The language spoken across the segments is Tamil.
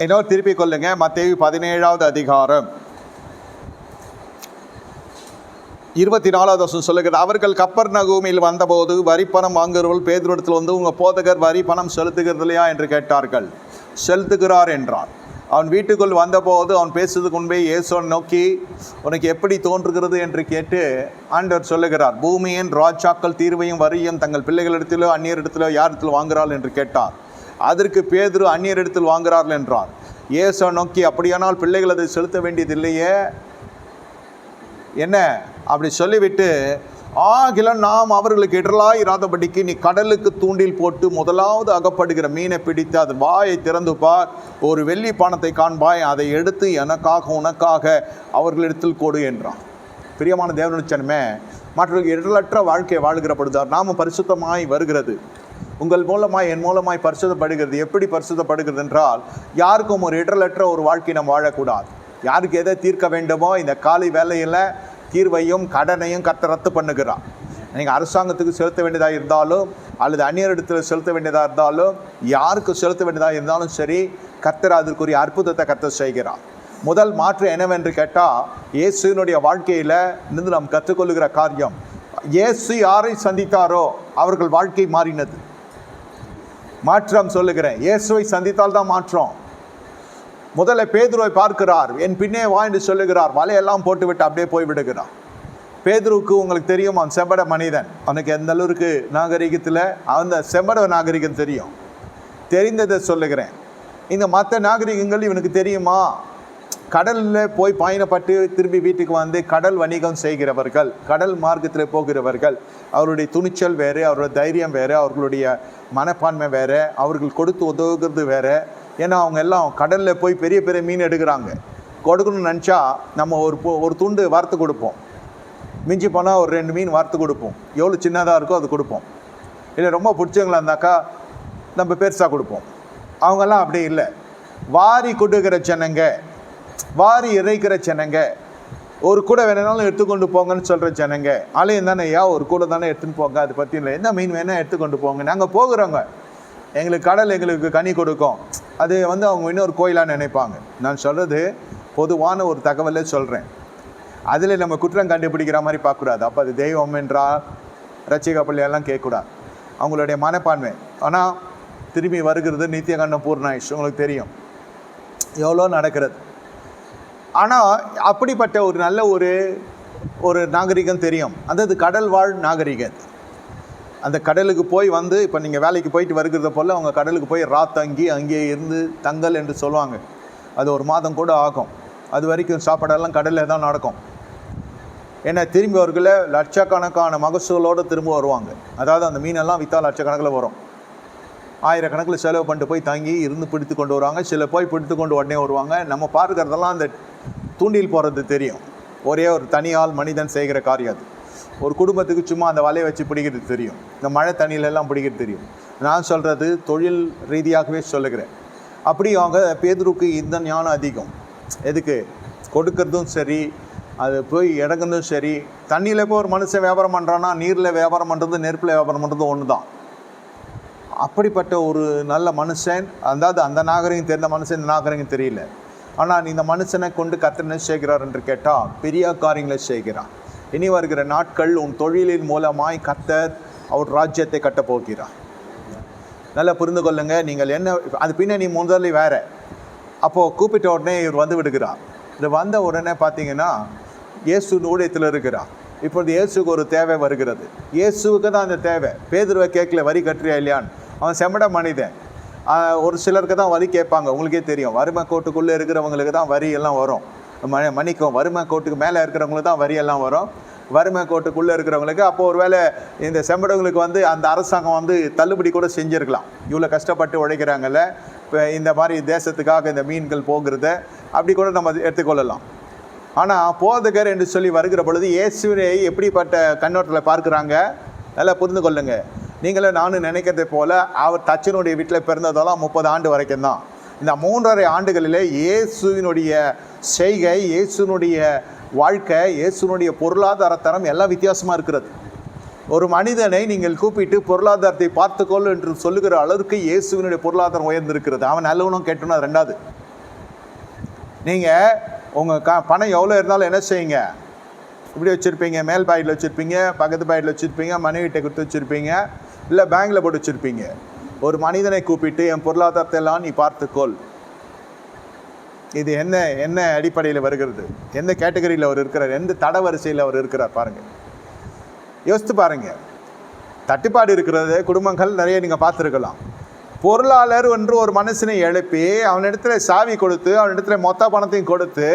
இன்னொரு திருப்பி கொள்ளுங்க மத்தேவி பதினேழாவது அதிகாரம் இருபத்தி நாலாவது வருஷம் சொல்லுகிறது அவர்கள் கப்பர் நகூமியில் வந்தபோது வரி பணம் வாங்குறவர்கள் பேதுருடத்தில் வந்து உங்கள் போதகர் வரி பணம் செலுத்துகிறது இல்லையா என்று கேட்டார்கள் செலுத்துகிறார் என்றான் அவன் வீட்டுக்குள் வந்தபோது அவன் பேசுறதுக்கு முன்பே இயேசுவன் நோக்கி உனக்கு எப்படி தோன்றுகிறது என்று கேட்டு ஆண்டவர் சொல்லுகிறார் பூமியின் ராஜாக்கள் தீர்வையும் வரியும் தங்கள் பிள்ளைகளிடத்திலோ அந்நியரிடத்திலோ யாரிடத்தில் வாங்குகிறாள் என்று கேட்டார் அதற்கு பேதுரு அந்நியரிடத்தில் வாங்குகிறார்கள் என்றார் ஏசோ நோக்கி அப்படியானால் பிள்ளைகள் அதை செலுத்த வேண்டியதில்லையே என்ன? அப்படி சொல்லிவிட்டு ஆகில நாம் அவர்களுக்கு இடலாய் இராதபடிக்கு நீ கடலுக்கு தூண்டில் போட்டு முதலாவது அகப்படுகிற மீனை பிடித்து அது வாயை திறந்து பார். ஒரு வெள்ளி பானத்தை காண்பாய் அதை எடுத்து எனக்காக உனக்காக அவர்களிடத்தில் கொடு என்றான். பிரியமான தேவனுச்சனமே மற்றவர்கள் இடலற்ற வாழ்க்கையை வாழ்கிற பொழுதார் நாம பரிசுத்தமாய் வருகிறது. உங்கள் மூலமாய் என் மூலமாய் பரிசுதப்படுகிறது எப்படி பரிசுதப்படுகிறது என்றால் யாருக்கும் ஒரு இடரலற்ற ஒரு வாழ்க்கை நாம் வாழக்கூடாது. யாருக்கு எதை தீர்க்க வேண்டுமோ இந்த காலை வேலையில் தீர்வையும் கடனையும் கத்த ரத்து பண்ணுகிறான் நீங்கள் அரசாங்கத்துக்கு செலுத்த வேண்டியதாக இருந்தாலும் அல்லது அந்நியரிடத்தில் செலுத்த வேண்டியதாக இருந்தாலும் யாருக்கு செலுத்த வேண்டியதாக இருந்தாலும் சரி கத்தர் அதற்குரிய அற்புதத்தை கத்த செய்கிறார். முதல் மாற்று என்னவென்று கேட்டால் இயேசுனுடைய வாழ்க்கையில் இருந்து நாம் கற்றுக்கொள்ளுகிற காரியம் இயேசு யாரை சந்தித்தாரோ அவர்கள் வாழ்க்கை மாறினது. மாற்றம் சொல்லுகிறேன். இயேசுவை சந்தித்தால் தான் மாற்றம். முதல்ல பேதுருவை பார்க்கிறார். என் பின்னே வா என்று சொல்லுகிறார். வலையெல்லாம் போட்டுவிட்டு அப்படியே போய் விடுகிறார் பேதுருவுக்கு உங்களுக்கு தெரியும்? அவன் செம்பட மனிதன். அவனுக்கு எந்த அளவுக்கு நாகரிகத்தில் அந்த செம்பட நாகரிகம் தெரியும். தெரிந்ததை சொல்லுகிறேன். இந்த மற்ற நாகரிகங்கள் இவனுக்கு தெரியுமா? கடலில் போய் பயணப்பட்டு திரும்பி வீட்டுக்கு வந்து கடல் வணிகம் செய்கிறவர்கள் கடல் மார்க்கத்தில் போகிறவர்கள் அவருடைய துணிச்சல் வேறு அவருடைய தைரியம் வேறு அவர்களுடைய மனப்பான்மை வேறு அவர்கள் கொடுத்து உதவுகிறது வேறு. ஏன்னா அவங்க எல்லாம் கடலில் போய் பெரிய பெரிய மீன் எடுக்கிறாங்க. கொடுக்கணும்னு நினச்சா நம்ம ஒரு ஒரு துண்டு வறுத்து கொடுப்போம். மிஞ்சி போனால் ஒரு ரெண்டு மீன் வறுத்து கொடுப்போம். எவ்வளோ சின்னதாக இருக்கோ அது கொடுப்போம். இல்லை ரொம்ப பிடிச்சவங்களா இருந்தாக்கா நம்ம பெருசாக கொடுப்போம். அவங்கெல்லாம் அப்படி இல்லை. வாரி கொடுக்கிற ஜனங்க வாரி இறைக்கிற ஜனங்க. ஒரு கூட வேணுனாலும் எடுத்துக்கொண்டு போங்கன்னு சொல்கிற ஜனங்க. ஆலயம் தானே ஐயா? ஒரு கூட தானே எடுத்துன்னு போங்க. அது பற்றி இல்லை. என்ன மீன் வேணால் எடுத்துக்கொண்டு போங்க. நாங்கள் போகிறோங்க. எங்களுக்கு கடல் எங்களுக்கு கனி கொடுக்கும். அது வந்து அவங்க இன்னொரு கோயிலாக நினைப்பாங்க. நான் சொல்கிறது பொதுவான ஒரு தகவலே சொல்கிறேன் அதில் நம்ம குற்றம் கண்டுபிடிக்கிற மாதிரி பார்க்கக்கூடாது. அப்போ அது தெய்வம் என்றால் ரச்சிகா பள்ளியெல்லாம் கேட்கக்கூடாது. அவங்களுடைய மனப்பான்மை. ஆனால் திரும்பி வருகிறது நித்திய பூர்ணாயிஷ். உங்களுக்கு தெரியும். எவ்வளோ நடக்கிறது. ஆனால் அப்படிப்பட்ட ஒரு நல்ல ஒரு ஒரு நாகரிகம் தெரியும். அதாவது கடல் வாழ் நாகரிகம். அந்த கடலுக்கு போய் வந்து இப்போ நீங்கள் வேலைக்கு போயிட்டு வருகிறத போல் அவங்க கடலுக்கு போய் ரா தங்கி அங்கேயே இருந்து தங்கல் என்று சொல்லுவாங்க. அது ஒரு மாதம் கூட ஆகும். அது வரைக்கும் சாப்பாடெல்லாம் கடலில் தான் நடக்கும். ஏன்னா திரும்பி அவர்களை லட்சக்கணக்கான மகசூலோடு திரும்ப வருவாங்க. அதாவது அந்த மீனெல்லாம் விற்றா லட்சக்கணக்கில் வரும். ஆயிரக்கணக்கில் செலவு பண்ணிட்டு போய் தங்கி இருந்து பிடித்து கொண்டு வருவாங்க. சில போய் பிடித்து கொண்டு உடனே வருவாங்க. நம்ம பார்க்கறதெல்லாம் அந்த தூண்டில் போகிறது தெரியும். ஒரே ஒரு தனியால் மனிதன் செய்கிற காரியம் அது. ஒரு குடும்பத்துக்கு சும்மா அந்த வலையை வச்சு பிடிக்கிறது தெரியும். இந்த மழை தண்ணியில எல்லாம் பிடிக்கிறது தெரியும். நான் சொல்கிறது தொழில் ரீதியாகவே சொல்லுகிறேன். அப்படி அவங்க பேதருக்கு இந்த ஞானம் அதிகம். எதுக்கு? கொடுக்கறதும் சரி அது போய் இறங்குறதும் சரி. தண்ணியில் போய் ஒரு மனுஷன் வியாபாரம் பண்ணுறான்னா நீரில் வியாபாரம் பண்ணுறது நெருப்பில் வியாபாரம் பண்ணுறது ஒன்று தான் அப்படிப்பட்ட ஒரு நல்ல மனுஷன் அதாவது அந்த நாகரிகம் தெரிந்த மனுஷன் இந்த நாகரிகம் தெரியல. ஆனால் இந்த மனுஷனை கொண்டு கர்த்தர் என்ன செய்கிறார் என்று கேட்டால் பெரிய காரியங்களை செய்கிறார். இனி வருகிற நாட்கள் உன் தொழிலின் மூலமாய் கத்தர் அவர் ராஜ்யத்தை கட்டப்போகிறார் நல்லா புரிந்து கொள்ளுங்க நீங்கள் என்ன அது பின்னணி முதல்ல வேற. அப்போது கூப்பிட்ட உடனே இவர் வந்து விடுகிறார். இது வந்த உடனே பார்த்தீங்கன்னா இயேசு ஊழியத்தில் இருக்கிறார். இப்பொழுது இயேசுக்கு ஒரு தேவை வருகிறது. இயேசுவுக்கு தான் அந்த தேவை. பேதுருவை கேட்கல வரி கட்டுறியா இல்லையான்னு. அவன் செம்மட மனிதன். ஒரு சிலருக்கு தான் வரி கேட்பாங்க. உங்களுக்கே தெரியும். வறுமை கோட்டுக்குள்ளே இருக்கிறவங்களுக்கு தான் வரி எல்லாம் வரும். ம மன்னிக்கும் வறுமை கோட்டுக்கு மேலே இருக்கிறவங்களுக்கு தான் வரி எல்லாம் வரும். வறுமை கோட்டுக்குள்ளே இருக்கிறவங்களுக்கு அப்போ ஒருவேளை இந்த செம்படவங்களுக்கு வந்து அந்த அரசாங்கம் வந்து தள்ளுபடி கூட செஞ்சுருக்கலாம். இவ்வளோ கஷ்டப்பட்டு உழைக்கிறாங்கல்ல. இப்போ இந்த மாதிரி தேசத்துக்காக இந்த மீன்கள் போகிறத அப்படி கூட நம்ம எடுத்துக்கொள்ளலாம். ஆனால் போதகர் என்று சொல்லி வருகிற பொழுது இயேசுவை எப்படிப்பட்ட கண்ணோட்டத்தில் பார்க்குறாங்க? நல்லா புரிந்து கொள்ளுங்கள் நீங்களும் நானும் நினைக்கிறதை போல அவர் தச்சனுடைய வீட்டில் பிறந்ததெல்லாம் முப்பது ஆண்டு வரைக்கும் தான் இந்த மூன்றரை ஆண்டுகளிலே இயேசுவினுடைய செய்கை இயேசுனுடைய வாழ்க்கை இயேசுனுடைய பொருளாதார தரம் எல்லாம் வித்தியாசமாக இருக்கிறது. ஒரு மனிதனை நீங்கள் கூப்பிட்டு பொருளாதாரத்தை பார்த்துக்கொள் என்று சொல்லுகிற அளவுக்கு இயேசுவினுடைய பொருளாதாரம் உயர்ந்திருக்கிறது. அவன் நல்லவனும் கெட்டணும் அது ரெண்டாவது. நீங்கள் உங்கள் க பணம் எவ்வளோ இருந்தாலும் என்ன செய்யுங்க? இப்படி வச்சுருப்பீங்க மேல் பாக்கெட்டில் வச்சுருப்பீங்க பக்கத்து பாக்கெட்டில் வச்சுருப்பீங்க மனைவிட்டை கொடுத்து வச்சுருப்பீங்க. இல்லை பேங்கில் போட்டு வச்சுருப்பீங்க. ஒரு மனிதனை கூப்பிட்டு என் பொருளாதாரத்தை எல்லாம் நீ பார்த்துக்கொள். இது என்ன என்ன அடிப்படையில் வருகிறது? எந்த கேட்டகரியில் அவர் இருக்கிறார்? எந்த தட வரிசையில் அவர் இருக்கிறார்? பாருங்கள் யோசித்து பாருங்கள் தட்டுப்பாடு இருக்கிறது குடும்பங்கள் நிறைய நீங்கள் பார்த்துருக்கலாம். பொருளாளர் என்று ஒரு மனுஷனை எழுப்பி அவனிடத்துல சாவி கொடுத்து அவனிடத்துல மொத்த பணத்தையும் கொடுத்து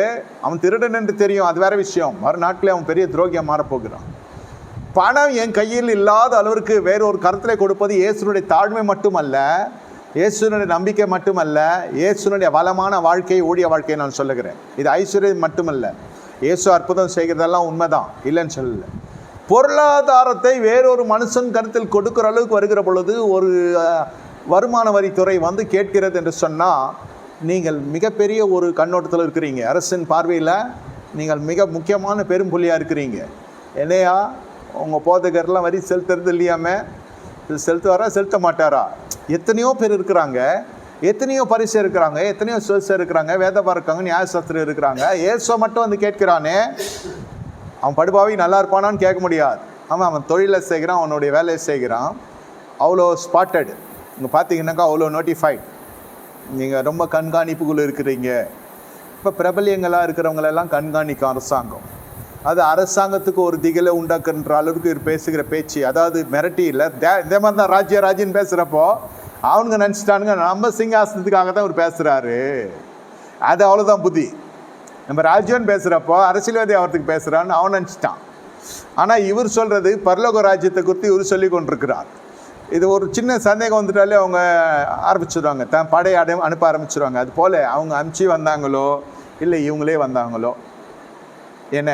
அவன் திருடன் என்று தெரியும். அது வேற விஷயம். மறுநாட்டில் அவன் பெரிய துரோகியாக மாறப்போகிறான். பணம் என் கையில் இல்லாத அளவிற்கு வேற ஒரு கருத்தில் கொடுப்பது இயேசுனுடைய தாழ்மை மட்டுமல்ல இயேசுனுடைய நம்பிக்கை மட்டுமல்ல இயேசுனுடைய வளமான வாழ்க்கை ஊழிய வாழ்க்கையை நான் சொல்லுகிறேன். இது ஐஸ்வர்யம் மட்டுமல்ல. இயேசு அற்புதம் செய்கிறதெல்லாம் உண்மைதான் இல்லைன்னு சொல்லல. பொருளாதாரத்தை வேறொரு மனுஷன் கருத்தில் கொடுக்கிற அளவுக்கு வருகிற பொழுது ஒரு வருமான வரித்துறை வந்து கேட்கிறது என்று சொன்னால் நீங்கள் மிகப்பெரிய ஒரு கண்ணோட்டத்தில் இருக்கிறீங்க. அரசின் பார்வையில் நீங்கள் மிக முக்கியமான பெரும் புள்ளியாக இருக்கிறீங்க. என்னையா? உங்கள் போதகர்லாம் வரி செலுத்துறது இல்லையாமே? செலுத்துவாரா செலுத்த மாட்டாரா? எத்தனையோ பேர் இருக்கிறாங்க. எத்தனையோ பரிசு இருக்கிறாங்க. எத்தனையோ சுவச இருக்கிறாங்க. வேதபா இருக்காங்க நியாயசாஸ்திரம் இருக்கிறாங்க. ஏசோ மட்டும் வந்து கேட்கிறானே. அவன் படுபாவி நல்லா இருப்பானான்னு கேட்க முடியாது. அவன் அவன் தொழிலை செய்கிறான் அவனுடைய வேலையை செய்கிறான். அவ்வளோ ஸ்பாட்டட் இங்கே பார்த்தீங்கன்னாக்கா அவ்வளோ நோட்டிஃபைட் நீங்கள் ரொம்ப கண்காணிப்புக்குள்ளே இருக்கிறீங்க. இப்போ பிரபலியங்களாக இருக்கிறவங்களெல்லாம் கண்காணிக்கும் அரசாங்கம். அது அரசாங்கத்துக்கு ஒரு திகிலை உண்டாக்குன்ற அளவுக்கு இவர் பேசுகிற பேச்சு. அதாவது மிரட்டி இல்லை. தே இதே மாதிரி தான் ராஜ்ய ராஜ்யன்னு பேசுகிறப்போ அவனுங்க நினச்சிட்டானுங்க நம்ம சிங்காசனத்துக்காக தான் இவர் பேசுகிறாரு அது அவ்வளோதான் புத்தி. நம்ம ராஜ்யன் பேசுகிறப்போ அரசியல்வாதி அவர்த்துக்கு பேசுகிறான்னு அவன் நினச்சிட்டான். ஆனால் இவர் சொல்கிறது பரலோக ராஜ்யத்தை குறித்து இவர் சொல்லி கொண்டிருக்கிறார். இது ஒரு சின்ன சந்தேகம் வந்துட்டாலே அவங்க ஆரம்பிச்சிடுவாங்க தான் படையை அடை அனுப்ப ஆரம்பிச்சிடுவாங்க அது போல் அவங்க அனுப்பிச்சி வந்தாங்களோ இல்லை இவங்களே வந்தாங்களோ? என்ன?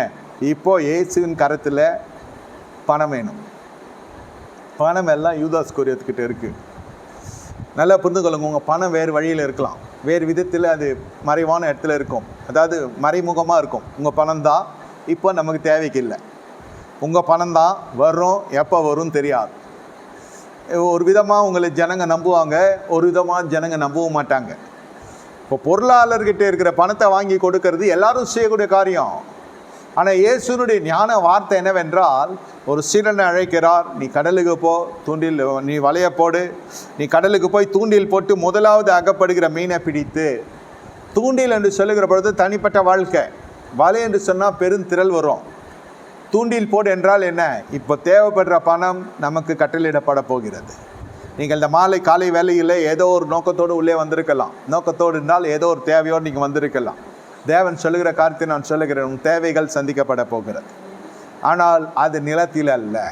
இப்போ இயேசுவின் கரத்தில் பணம் வேணும். பணம் எல்லாம் யூதாஸ் கொரியத்துக்கிட்ட இருக்குது நல்லா புரிந்து கொள்ளுங்க உங்கள் பணம் வேறு வழியில் இருக்கலாம். வேறு விதத்தில் அது மறைவான இடத்துல இருக்கும். அதாவது மறைமுகமாக இருக்கும். உங்கள் பணம் தான் இப்போ நமக்கு தேவைக்கு இல்லை. உங்கள் பணம் தான் வரும் எப்போ வரும் தெரியாது. ஒரு விதமாக உங்களை ஜனங்க நம்புவாங்க ஒரு விதமாக ஜனங்க நம்பவும் மாட்டாங்க. இப்போ பொருளாளர்கிட்ட இருக்கிற பணத்தை வாங்கி கொடுக்கறது எல்லாரும் செய்யக்கூடிய காரியம். ஆனால் இயேசுனுடைய ஞான வார்த்தை என்னவென்றால் ஒரு சீடனை அழைக்கிறார் நீ கடலுக்கு போ தூண்டில் நீ வலைய போடு. நீ கடலுக்கு போய் தூண்டில் போட்டு முதலாவது அகப்படுகிற மீனை பிடித்து தூண்டில் என்று சொல்லுகிற பொழுது தனிப்பட்ட வாழ்க்கை. வலை என்று சொன்னால் பெருந்திரள் வரும். தூண்டில் போடு என்றால் என்ன? இப்போ தேவைப்படுற பணம் நமக்கு கட்டளையிடப்பட போகிறது. நீங்கள் இந்த மாலை காலை வேலையில் ஏதோ ஒரு நோக்கத்தோடு உள்ளே வந்திருக்கலாம். நோக்கத்தோடு இருந்தால் ஏதோ ஒரு தேவையோடு நீங்கள் வந்திருக்கலாம். தேவன் சொல்லுகிற காரியத்தை நான் சொல்லுகிறேன். உன் தேவைகள் சந்திக்கப்பட போகிறது. ஆனால் அது நிலத்தில் அல்ல.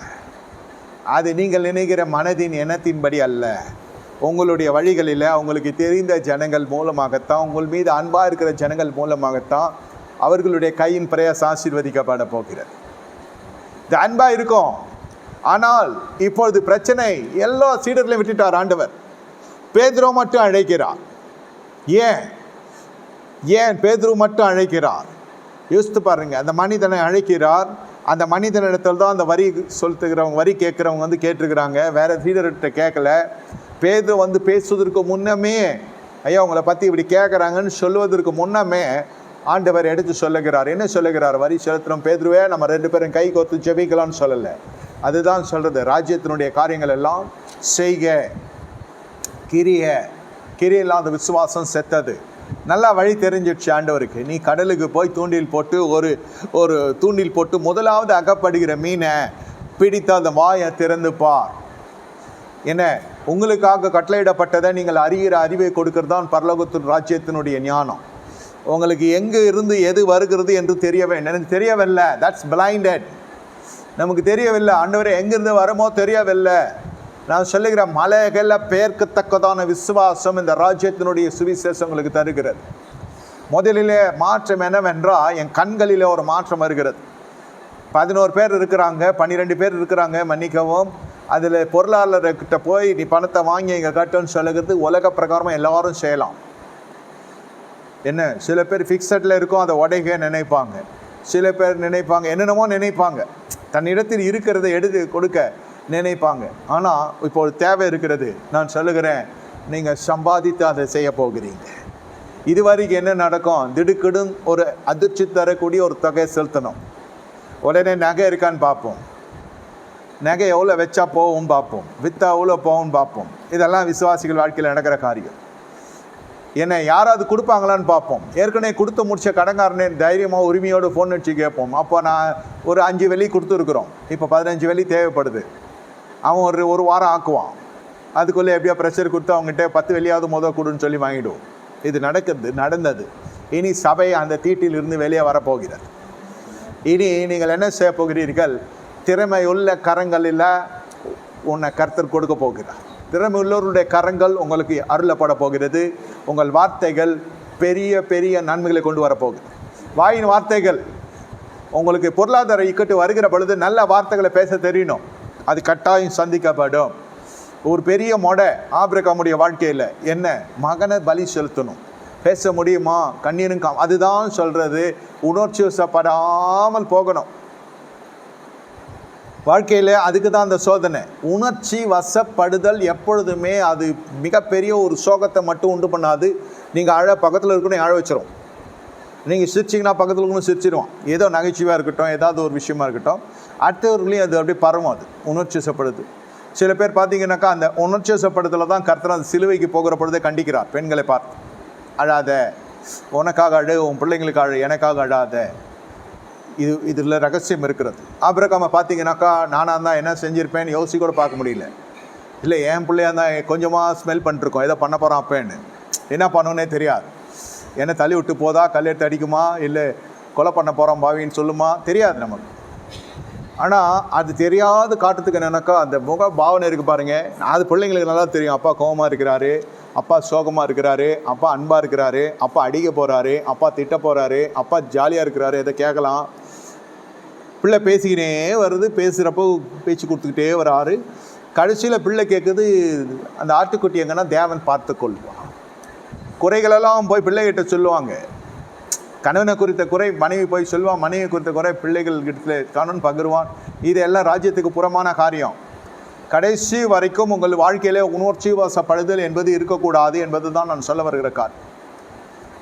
அது நீங்கள் நினைக்கிற மனதின் எண்ணத்தின்படி அல்ல. உங்களுடைய வழிகளில் உங்களுக்கு தெரிந்த ஜனங்கள் மூலமாகத்தான் உங்கள் மீது அன்பாக இருக்கிற ஜனங்கள் மூலமாகத்தான் அவர்களுடைய கையின் பிரயாச ஆசீர்வதிக்கப்பட போகிறது. இது அன்பாக இருக்கும். ஆனால் இப்பொழுது பிரச்சனை எல்லா சீடர்களையும் விட்டுட்டார் ஆண்டவர். பேதுரு மட்டும் அழைக்கிறார். ஏன்? ஏன் பேதுரு மட்டும் அழைக்கிறார்? யோசித்து பாருங்க அந்த மனிதனை அழைக்கிறார். அந்த மனிதனிடத்தில் தான் அந்த வரி செலுத்துகிறவங்க வரி கேட்குறவங்க வந்து கேட்டிருக்கிறாங்க. வேற சீடர்கிட்ட கேட்கல. பேதுரு வந்து பேசுவதற்கு முன்னமே ஐயா உங்களை பற்றி இப்படி கேட்குறாங்கன்னு சொல்லுவதற்கு முன்னமே ஆண்டவர் எடுத்து சொல்லுகிறார். என்ன சொல்லுகிறார்? வரி செலுத்துகிறோம் பேதுருவே நம்ம ரெண்டு பேரும் கை கோத்து ஜெபிக்கலாம்னு சொல்லலை. அதுதான் சொல்கிறது ராஜ்யத்தினுடைய காரியங்கள் எல்லாம் செய்க. கிரிய கிரிய இல்லாத விசுவாசம் செத்தது. நல்லா வழி தெரிஞ்சிடுச்சு ஆண்டவருக்கு. நீ கடலுக்கு போய் தூண்டில் போட்டு ஒரு ஒரு தூண்டில் போட்டு முதலாவது அகப்படுகிற மீனை பிடித்து அந்த வாயை திறந்து பார் என்ன? உங்களுக்காக கட்டளையிடப்பட்டதை நீங்கள் அறிகிற அறிவை கொடுக்கிறது தான் பரலோகத்தின் ராஜ்யத்தினுடைய ஞானம். உங்களுக்கு எங்கே இருந்து எது வருகிறது என்று தெரியவே எனக்கு தெரியவில்லை. தட்ஸ் பிளைண்டட் நமக்கு தெரியவில்லை. ஆண்டவரே எங்கேருந்து வரமோ தெரியவில்லை. நான் சொல்லுகிற மலைகளில் பெயர்க்கத்தக்கதான விசுவாசம் இந்த ராஜ்யத்தினுடைய சுவிசேஷம் உங்களுக்கு தருகிறது. முதலிலே மாற்றம் என்னவென்றால் என் கண்களிலே ஒரு மாற்றம் வருகிறது. பதினோரு பேர் இருக்கிறாங்க பன்னிரெண்டு பேர் இருக்கிறாங்க மன்னிக்கவும். அதில் பொருளாளர்கிட்ட போய் நீ பணத்தை வாங்கி இங்கே கட்டுன்னு சொல்லுகிறது உலக பிரகாரமாக எல்லாரும் செய்யலாம். என்ன சில பேர் ஃபிக்ஸடில் இருக்கும் அதை உடைக்க நினைப்பாங்க. சில பேர் நினைப்பாங்க என்னென்னமோ நினைப்பாங்க. தன்னிடத்தில் இருக்கிறத எடுத்து கொடுக்க நினைப்பாங்க. ஆனால் இப்போ ஒரு தேவை இருக்கிறது. நான் சொல்லுகிறேன் நீங்கள் சம்பாதித்து அதை செய்ய போகிறீங்க. இது வரைக்கும் என்ன நடக்கும்? திடுக்கிடும் ஒரு அதிர்ச்சி தரக்கூடிய ஒரு தொகையை செலுத்தணும். உடனே நகை இருக்கான்னு பார்ப்போம். நகை எவ்வளோ வச்சா போகும் பார்ப்போம். வித்தா எவ்வளோ போகும் பார்ப்போம். இதெல்லாம் விசுவாசிகள் வாழ்க்கையில் நடக்கிற காரியம். என்ன யாராவது கொடுப்பாங்களான்னு பார்ப்போம். ஏற்கனவே கொடுத்து முடிச்ச கடங்காரனே தைரியமாக உரிமையோடு ஃபோன் வச்சு கேட்போம். அப்போ நான் ஒரு அஞ்சு வெள்ளி கொடுத்துருக்குறோம். இப்போ பதினஞ்சு வெள்ளி தேவைப்படுது. அவன் ஒரு ஒரு வாரம் ஆக்குவான். அதுக்குள்ளே எப்படியோ ப்ரெஷர் கொடுத்து அவங்ககிட்ட பத்து வெளியாவது முத கொடுன்னு சொல்லி வாங்கிடுவோம். இது நடக்கிறது நடந்தது. இனி சபை அந்த தீட்டிலிருந்து வெளியே வரப்போகிறது. இனி நீங்கள் என்ன செய்ய போகிறீர்கள்? திறமையுள்ள கரங்களில் உன்னை கருத்தர் கொடுக்க போகிறார். திறமையுள்ளவருடைய கரங்கள் உங்களுக்கு அருளப்பட போகிறது. உங்கள் வார்த்தைகள் பெரிய பெரிய நன்மைகளை கொண்டு வரப்போகுது வாயின் வார்த்தைகள். உங்களுக்கு பொருளாதார இக்கட்டு வருகிற பொழுது நல்ல வார்த்தைகளை பேச தெரியணும். அது கட்டாயம் சந்திக்கப்படும். ஒரு பெரிய மொடை ஆபிரகாமுடைய வாழ்க்கையில் என்ன? மகனை பலி செலுத்தணும். பேச முடியுமா? கண்ணீரும் காம் அதுதான் சொல்கிறது உணர்ச்சி வசப்படாமல் போகணும். வாழ்க்கையில் அதுக்கு தான் அந்த சோதனை. உணர்ச்சி வசப்படுதல் எப்பொழுதுமே அது மிகப்பெரிய ஒரு சோகத்தை மட்டும் உண்டு பண்ணாது. நீங்கள் அழ பக்கத்தில் இருக்கணும் அழ வச்சிரும். நீங்கள் சிரிச்சிங்கன்னா பக்கத்தில் இருக்கணும் சிரிச்சிடுவான் ஏதோ நகைச்சுவாக இருக்கட்டும் ஏதாவது ஒரு விஷயமா இருக்கட்டும். அடுத்தவர்களையும் அது அப்படியே பரவும் அது உணர்ச்சி வசப்படுது சில பேர் பார்த்தீங்கன்னாக்கா அந்த உணர்ச்சி வசப்படுதலில் தான் கர்த்தர் அந்த சிலுவைக்கு போகிற பொழுதே கண்டிக்கிறார். பெண்களை பார்த்து அழாத உனக்காக அழு உன் பிள்ளைங்களுக்கு அழு எனக்காக அழாத. இது இதில் ரகசியம் இருக்கிறது. ஆபிரகாம பார்த்தீங்கன்னாக்கா நானாக தான் என்ன செஞ்சுருப்பேன்னு யோசிச்சு கூட பார்க்க முடியல. இல்லை என் பிள்ளையா தான் கொஞ்சமாக ஸ்மெல் பண்ணிருக்கோம் ஏதோ பண்ண போகிறான் அப்பேன்னு. என்ன பண்ணுன்னே தெரியாது. என்ன தள்ளி விட்டு போதா? கல் எடுத்து அடிக்குமா? இல்லை கொலை பண்ண போகிறோம் பாவின்னு சொல்லுமா? தெரியாது நமக்கு. ஆனால் அது தெரியாத காட்டுறதுக்கு என்னென்னாக்கா அந்த முக பாவனை இருக்குது பாருங்கள் அது பிள்ளைங்களுக்கு நல்லா தெரியும். அப்பா கோபமாக இருக்கிறாரு அப்பா சோகமாக இருக்கிறாரு அப்பா அன்பாக இருக்கிறாரு அப்பா அடிக்க போகிறாரு அப்பா திட்ட போகிறாரு அப்பா ஜாலியாக இருக்கிறாரு எதை கேட்கலாம்? பிள்ளை பேசிக்கினே வருது. பேசுகிறப்போ பேச்சு கொடுத்துக்கிட்டே வராரு. கடைசியில் பிள்ளை கேட்குது அந்த ஆட்டுக்குட்டி எங்கன்னா தேவன் பார்த்து கொள்வான் குறைகளெல்லாம் போய் பிள்ளைகிட்ட சொல்லுவாங்க. கணவனை குறித்த குறை மனைவி போய் சொல்லுவான் மனைவி குறித்த குறை பிள்ளைகள் கிட்ட கணவன் பகிர்வான். இது எல்லாம் ராஜ்யத்துக்கு புறமான காரியம். கடைசி வரைக்கும் உங்கள் வாழ்க்கையிலே உணர்ச்சி வசப்படுதல் என்பது இருக்கக்கூடாது என்பது தான் நான் சொல்ல வருகிற கார்.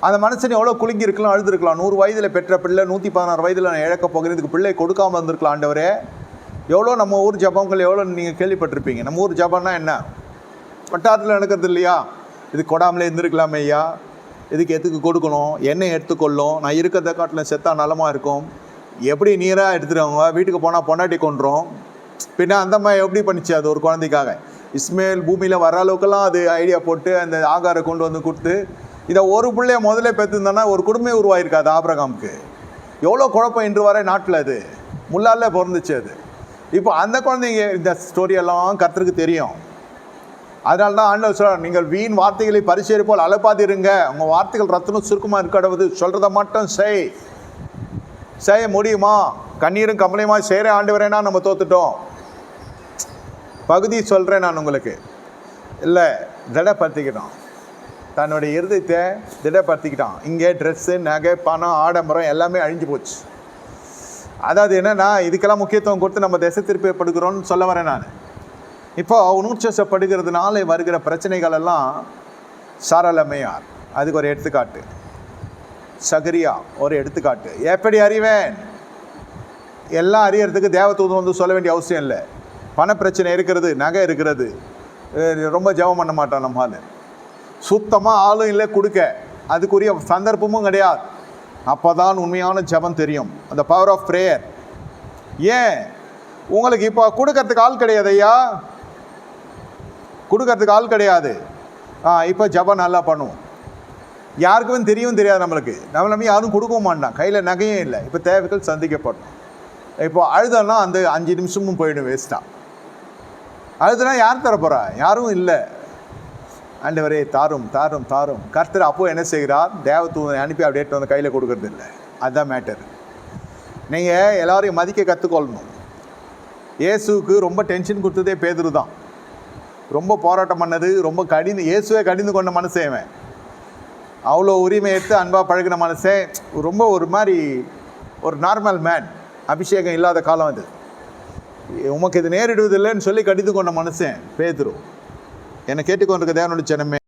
அந்த மனுஷன் எவ்வளோ குலுங்கி இருக்கலாம் அழுதுருக்கலாம். நூறு வயதில் பெற்ற பிள்ளை நூற்றி பதினாறு வயதில் நான் இழக்க போகிறேன். இதுக்கு பிள்ளை கொடுக்காம இருந்திருக்கலாம் ஆண்டவரே. எவ்வளோ நம்ம ஊர் ஜபங்கள் எவ்வளோ நீங்கள் கேள்விப்பட்டிருப்பீங்க. நம்ம ஊர் ஜபம்னா என்ன? வட்டாரத்தில் நடக்கிறது இல்லையா? இது கொடாமலே இருந்திருக்கலாமே ஐயா. இதுக்கு எதுக்கு கொடுக்கணும்? என்ன எடுத்துக்கொள்ளும். நான் இருக்கிறத காட்டில் செத்தா நலமாக இருக்கும். எப்படி நீராக எடுத்துருவாங்க வீட்டுக்கு போனால் பொண்டாட்டி கொண்டுரும் பின்ன அந்த மாதிரி எப்படி பண்ணிச்சு? அது ஒரு குழந்தைக்காக. இஸ்மேல் பூமியில் வர அளவுக்கெல்லாம் அது ஐடியா போட்டு அந்த ஆகாரை கொண்டு வந்து கொடுத்து இதை ஒரு பிள்ளைய முதல்ல பெற்றுருந்தானா ஒரு குடும்பமே உருவாயிருக்காது ஆபிரகாமுக்கு. எவ்வளோ குழப்பம் இன்று வரை நாட்டில் அது. முள்ளால பிறந்துச்சு அது. இப்போ அந்த குழந்தைங்க இந்த ஸ்டோரியெல்லாம் கர்த்தருக்கு தெரியும். அதனால தான் ஆண்டவர் சொல்கிறார் நீங்கள் வீண் வார்த்தைகளை பரிசேரி போல் அலப்பாதிருங்க. உங்கள் வார்த்தைகள் ரத்தனம் சுருக்கமாக இருக்கடவுது சொல்கிறத மட்டும் செய். செய்ய முடியுமா? கண்ணீரும் கமலையுமா செய்கிற ஆண்டவரேனா நம்ம தோத்துட்டோம். பகுதி சொல்கிறேன் நான் உங்களுக்கு. இல்லை திடப்படுத்திக்கிட்டோம். தன்னுடைய இருதயத்தை திடப்படுத்திக்கிட்டான் இங்கே ட்ரெஸ்ஸு நகை பணம் ஆடம்பரம் எல்லாமே அழிஞ்சு போச்சு. அதாவது என்னன்னா இதுக்கெல்லாம் முக்கியத்துவம் கொடுத்து நம்ம திசை திருப்பப்படுகிறோம்னு சொல்ல வரேன் நான். இப்போ உணர்ச்சசப்படுகிறதுனால வருகிற பிரச்சனைகள் எல்லாம் சரளமையார் அதுக்கு ஒரு எடுத்துக்காட்டு. சகரியா ஒரு எடுத்துக்காட்டு. எப்படி அறிவேன்? எல்லாம் அறியறதுக்கு தேவதூதம் வந்து சொல்ல வேண்டிய அவசியம் இல்லை. பண பிரச்சனை இருக்கிறது நகை இருக்கிறது. ரொம்ப ஜெபம் பண்ண மாட்டோம் நம்மால் சுத்தமாக ஆளும் இல்லை கொடுக்க. அதுக்குரிய சந்தர்ப்பமும் கிடையாது. அப்போ தான் உண்மையான ஜெபம் தெரியும். அந்த பவர் ஆஃப் ப்ரேயர் ஏன்? உங்களுக்கு இப்போ கொடுக்கறதுக்கு ஆள் கிடையாது ஐயா கொடுக்கறதுக்கு ஆள் கிடையாது. ஆ இப்போ ஜபம் நல்லா பண்ணுவோம் யாருக்குமே தெரியவும் தெரியாது நம்மளுக்கு. நம்ம நம்ம யாரும் கொடுக்கவும் மாட்டான் கையில் நகையும் இல்லை. இப்போ தேவைகள் சந்திக்கப்படும். இப்போ அழுதனா அந்த அஞ்சு நிமிஷமும் போயிடும் வேஸ்ட்டாக அழுதுனா யார் தரப்போகிறா யாரும் இல்லை. ஆண்டவரே தாரும் தாரும் தாரும். கர்த்தர் அப்போ என்ன செய்கிறார்? தேவதூதனை அனுப்பி அப்படியே வந்து கையில் கொடுக்கறது இல்லை. அதுதான் மேட்டர் நீங்கள் எல்லாரையும் மதிக்க கற்றுக்கொள்ளணும் இயேசுவுக்கு ரொம்ப டென்ஷன் கொடுத்ததே பேதுரு தான் ரொம்ப போராட்டம் பண்ணது ரொம்ப கடிந்து இயேசுவே கடிந்து கொண்ட மனசே அவன் அவ்வளோ உரிமை எடுத்து அன்பாக பழகின மனுஷன். ரொம்ப ஒரு மாதிரி ஒரு நார்மல் மேன் அபிஷேகம் இல்லாத காலம் அது. உமக்கு இது நேரிடுவதில்லைன்னு சொல்லி கடிந்து கொண்ட மனுஷன் பேதுரு. என்னை கேட்டுக்கொண்டிருக்க தேவனுடைய ஜனமே